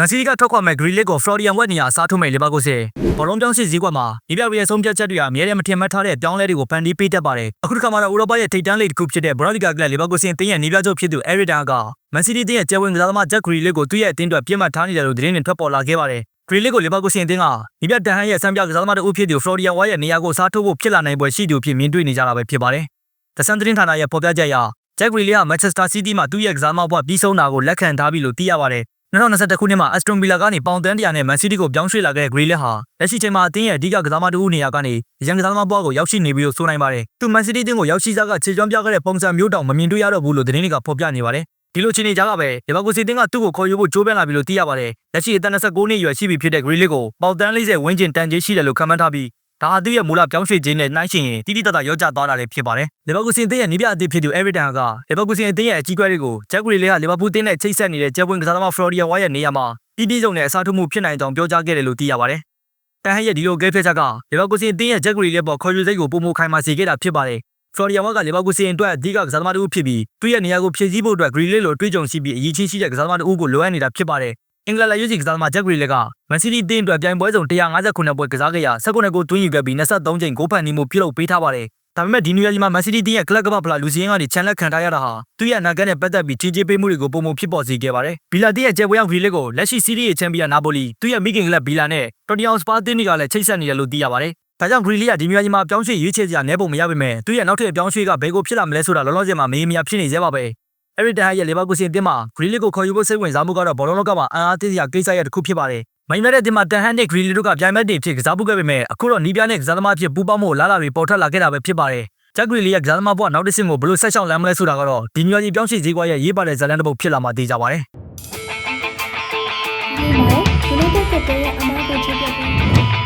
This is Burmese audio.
မန်စီးတီးကထွက်ခွာမဲ့ဂရီလစ်ကိုဖလော်ရီယန်ဝက်နေရာအစားထိုးမဲ့လီဗာပူးစင်ဘောလုံးပြောင်းရှိဈေးကွက်မှာဒီပြရဲ့ဆုံးဖြတ်ချက်တွေကအများနဲ့မထင်မှတ်ထားတဲ့ပြောင်းလဲတွေကိုဖန်တီးပေးတတ်ပါတယ်အခုတစ်ခါမှာတော့ဥရောပရဲ့ထိပ်တန်းလိဂ်တစ်ခုဖြစ်တဲ့ဘရော့လီဂါကလပ်လီဗာပူးစင်တင်းရဲ့နေပြချုပ်ဖြစ်သူအဲရစ်ဒါကမန်စီးတီးတင်းရဲ့ကျဲဝင်ကစားသမားဂျက်ဂရီလစ်ကိုသူ့ရဲ့အတင်းအတွက်ပြစ်မှတ်ထားနေတယ်လို့သတင်းတွေထွက်ပေါ်လာခဲ့ပါတယ်ဂရီလစ်ကိုလီဗာပူးစင်တင်းကနေပြတန်ဟန်ရဲ့စံပြကစားသမားတို့ဖြစ်သူဖလော်ရီယန်ဝါရဲ့နေရာကိုစားထိုးဖို့ဖြစ်လာနိုင်ပွဲရှိသူဖြစ်မြင်တွေ့နေကြတာပဲဖြစ်ပါတယ်တဆန်သတင်းဌာနရဲ့ဖော်ပြချက်အရဂျက်ဂရီလစ်ကမန်ချက်စတာစီးတီးမှာသူ့ရဲ့ကစားသမားဘဝပြီးဆုံးတာကိုလက်ခံထားပြီလို့သိရပါတယ် 2021ခုနှစ်မှာအက်စတွန်ဗီလာကနေပေါင်တန်းတရာနဲ့မန်စီးတီးကိုပြောင်းရွှေ့လာခဲ့တဲ့ဂရီလက်ဟာလက်ရှိချိန်မှာအသင်းရဲ့အဓိကကစားသမားတစ်ဦးနေရာကနေရန်ကစားသမားဘွားကိုရောက်ရှိနေပြီလို့ဆိုနိုင်ပါတယ်။သူမန်စီးတီးတင်းကိုရောက်ရှိစားကခြေကျွမ်းပြခဲ့တဲ့ပုံစံမျိုးတောင်မမြင်တွေ့ရတော့ဘူးလို့သတင်းတွေကဖော်ပြနေပါတယ်။ဒီလိုခြေနေကြကပဲလီဗာပူးစီတင်းကသူ့ကိုခေါ်ယူဖို့ကြိုးပမ်းလာပြီလို့သိရပါတယ်။လက်ရှိအသက်29နှစ်အရွယ်ရှိပြီဖြစ်တဲ့ဂရီလက်ကိုပေါင်တန်း40ဝန်းကျင်တန်ကြေးရှိတယ်လို့ခန့်မှန်းထားပြီး ဒါဟာသူ့ရဲ့မူလပြောင်းရွှေ့ခြင်းနဲ့နှိုင်းယှဉ်ရင်တိတိတတ်တာရောကျသွားတာလည်းဖြစ်ပါတယ်။လီဗာပူးစီတင်းရဲ့နီးပြအသစ်ဖြစ်သူအဲရစ်တန်ကလီဗာပူးစီအသင်းရဲ့အကြီးအကဲတွေကိုဂျက်ဂရီလက်ကလီဗာပူးတင်းနဲ့ချိတ်ဆက်နေတဲ့ဂျက်ဝင်ကစားသမားဖလော်ရီယာဝါရဲ့နေရာမှာပြည်ပြည်စုံနဲ့အစားထိုးမှုဖြစ်နိုင်ကြောင်းပြောကြားခဲ့တယ်လို့သိရပါတယ်။တန်ဟန်ရဲ့ဒီလိုကဲဖျက်ချက်ကလီဗာပူးစီတင်းရဲ့ဂျက်ဂရီလက်ပေါ်ခေါ်ယူစိတ်ကိုပုံမခိုင်မာစေခဲ့တာဖြစ်ပါတယ်။ဖလော်ရီယာဝါကလီဗာပူးစီအတွက်အဓိကကစားသမားတစ်ဦးဖြစ်ပြီးသူ့ရဲ့နေရာကိုဖြည့်ဆည်းဖို့အတွက်ဂရီလက်လိုတွေးကြုံရှိပြီးအရေးချင်းရှိတဲ့ကစားသမားတစ်ဦးကိုလိုအပ်နေတာဖြစ်ပါတယ်။ အင်္ဂလန်လက်ရွေးစီကစားသမားဂျက်ဂရီလက်ကမန်စီးတီးတင်းအတွက်ပြိုင်ပွဲစုံ159ပွဲကစားခဲ့ရာ19ကိုတွင်းယူခဲ့ပြီး23ချိန်ဂိုးဖန်နီမှုပြုလုပ်ပေးထားပါတယ်။ဒါပေမဲ့ဒီနူယာကြီးမှာမန်စီးတီးတင်းရဲ့ကလပ်ကပ္ပဖလာလူစီယန်ကနေချန်လက်ခံထားရတာဟာသူ့ရဲ့အနာဂတ်နဲ့ပတ်သက်ပြီးကြီးကြီးပေးမှုတွေကိုပုံမဖြစ်ပေါ်စေခဲ့ပါတယ်။ဘီလာတင်းရဲ့ကျဲပွဲရောက်ဂရီလက်ကိုလက်ရှိစီးရီးရဲ့ချန်ပီယံနာပိုလီသူ့ရဲ့မိခင်ကလပ်ဘီလာနဲ့တော်တီအောင်စပါတင်းတွေကလည်းချိတ်ဆက်နေတယ်လို့သိရပါတယ်။ဒါကြောင့်ဂရီလီကဒီနူယာကြီးမှာပြောင်းရွှေ့ရွေးချယ်စရာနဲပုံမရပါပဲသူ့ရဲ့နောက်ထပ်ပြောင်းရွှေ့ကဘယ်ကိုဖြစ်လာမလဲဆိုတာလောလောဆယ်မှာမေးမြန်းဖြစ်နေသေးပါပဲ။ အဲ့ဒီတဟရဲ့လေဘာကူစင်တင်မှာဂရီလစ်ကိုခေါ်ယူဖို့စိတ်ဝင်စားမှုကတော့ဘောလုံးလောကမှာအံအားသစ်စရာကိစ္စရပ်တစ်ခုဖြစ်ပါတယ်။မိုင်းမတဲ့တင်မှာတန်ဟန်နဲ့ဂရီလစ်တို့ကပြိုင်ဘက်တွေဖြစ်ကစားဖို့ခဲ့ပေမဲ့အခုတော့နီးပြားနဲ့ကစားသမားဖြစ်ပူးပေါင်းမှုလာလာပြီးပေါ်ထွက်လာခဲ့တာပဲဖြစ်ပါတယ်။ဂျက်ဂရီလစ်ရဲ့ကစားသမားဘဝနောက်တစ်ဆင့်ကိုဘယ်လိုဆက်ရှောင်လမ်းမလဲဆိုတာကတော့ဒီမျိုးကြီးပြောင်းရွှေ့ဈေးကွက်ရဲ့ရေးပါတဲ့ဇာတ်လမ်းတစ်ပုဒ်ဖြစ်လာမှသိကြပါတယ်။ဒီမှာ United ကတည်းကအမားကိုချပြပေး